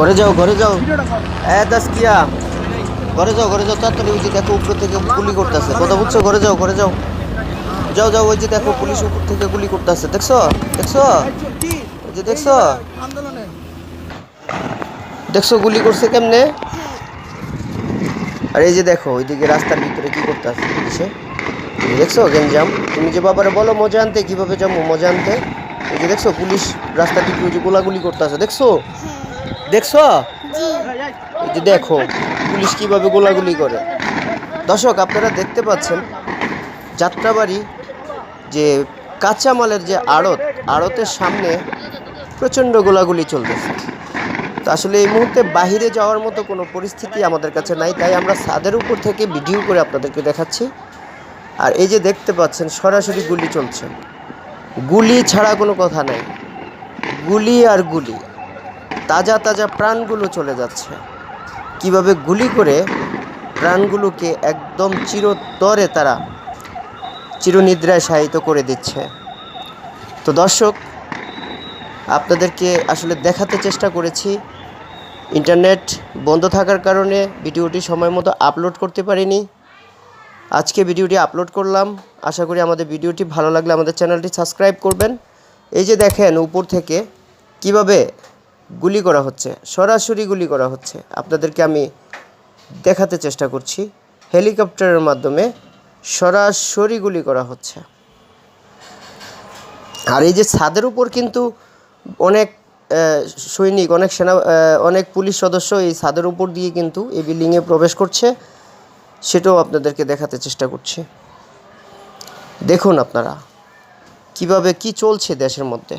ঘরে যাও ঘরে যাও। এ দাস কিয়া ঘরে যাও ঘরে যাও। তাড়াতাড়ি ওই যে দেখো উপর থেকে গুলি করতেছে। কথা বুঝছ? ঘরে যাও ঘরে যাও। যাও যাও ওই যে দেখো পুলিশ উপর থেকে গুলি করতেছে। দেখছ? দেখছ? ওই যে দেখছ? দেখছ গুলি করছে কেমনে? আর এই যে দেখো ওইদিকে রাস্তার ভিতরে কি করতেছে পুলিশে? দেখছ গেঞ্জাম তুমি যে বাবারে বলো মজা আনতে কীভাবে যাব মজা আনতে? এই যে দেখছ পুলিশ রাস্তার ওই যে গোলাগুলি করতেছে। দেখছ? দেখছ? যে দেখো পুলিশ কীভাবে গোলাগুলি করে। দর্শক আপনারা দেখতে পাচ্ছেন যাত্রাবাড়ি যে কাঁচামালের যে আড়ত আড়তের সামনে প্রচণ্ড গোলাগুলি চলতেছে। তো আসলে এই মুহূর্তে বাহিরে যাওয়ার মতো কোনো পরিস্থিতি আমাদের কাছে নাই তাই আমরা ছাদের উপর থেকে ভিডিও করে আপনাদেরকে দেখাচ্ছি। আর এই যে দেখতে পাচ্ছেন সরাসরি গুলি চলছে। গুলি ছাড়া কোনো কথা নাই। গুলি আর গুলি। তাজা তাজা প্রাণগুলো চলে যাচ্ছে। কীভাবে গুলি করে প্রাণগুলোকে একদম চিরতরে তারা চিরনিদ্রায় শায়িত করে দিচ্ছে। তো দর্শক, আপনাদেরকে আসলে দেখাতে চেষ্টা করেছি। ইন্টারনেট বন্ধ থাকার কারণে ভিডিওটি সময় মতো আপলোড করতে পারিনি। আজকে ভিডিওটি আপলোড করলাম। আশা করি আমাদের ভিডিওটি ভালো লাগলে আমাদের চ্যানেলটি সাবস্ক্রাইব করবেন। এই যে দেখেন, উপর থেকে কীভাবে গুলি করা হচ্ছে, সরাসরি গুলি করা হচ্ছে। আপনাদেরকে আমি দেখাতে চেষ্টা করছি, হেলিকপ্টারের মাধ্যমে সরাসরি গুলি করা হচ্ছে। আর এই যে ছাদের উপর কিন্তু অনেক সৈনিক, অনেক সেনা অনেক পুলিশ সদস্য এই ছাদের উপর দিয়ে কিন্তু এই বিল্ডিংয়ে প্রবেশ করছে, সেটাও আপনাদেরকে দেখাতে চেষ্টা করছি। দেখুন আপনারা, কীভাবে কি চলছে দেশের মধ্যে।